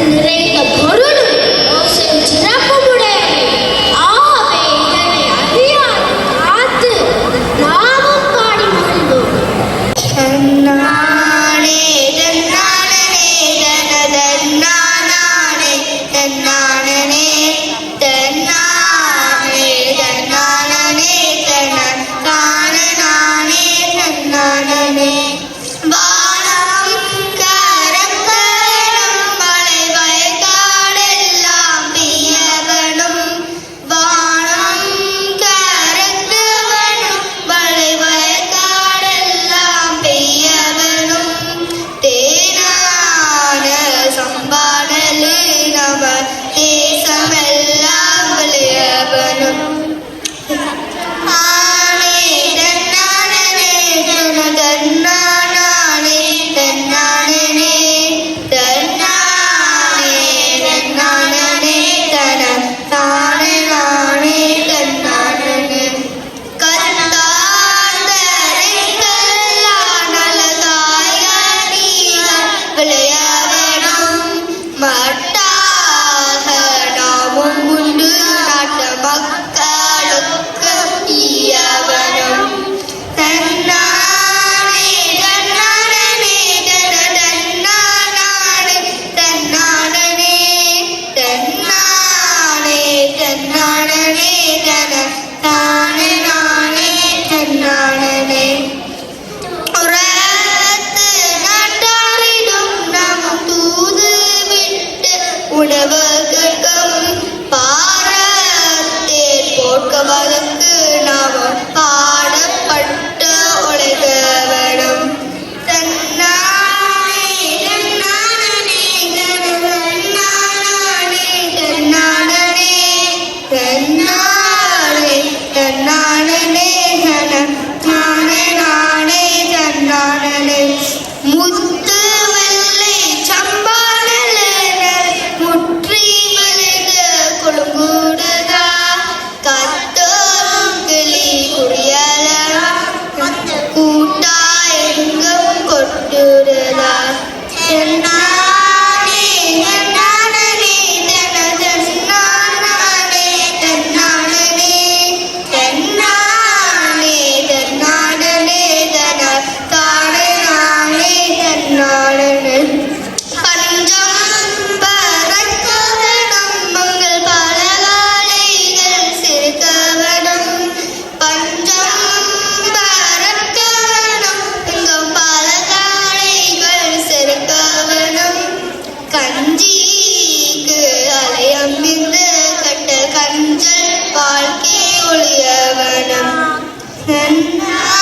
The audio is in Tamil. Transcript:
நிறைந்த உடவர்க்கம் பாரத்தே போட்கவதற்கு நாம் பாடப்பட்ட உலக வேணும் தன்னானே தன்னானே தன்னானே தன்னானே தன்னானே தன்னானே தன்னானே நானே தன்னானே. முத்து เห็นหน้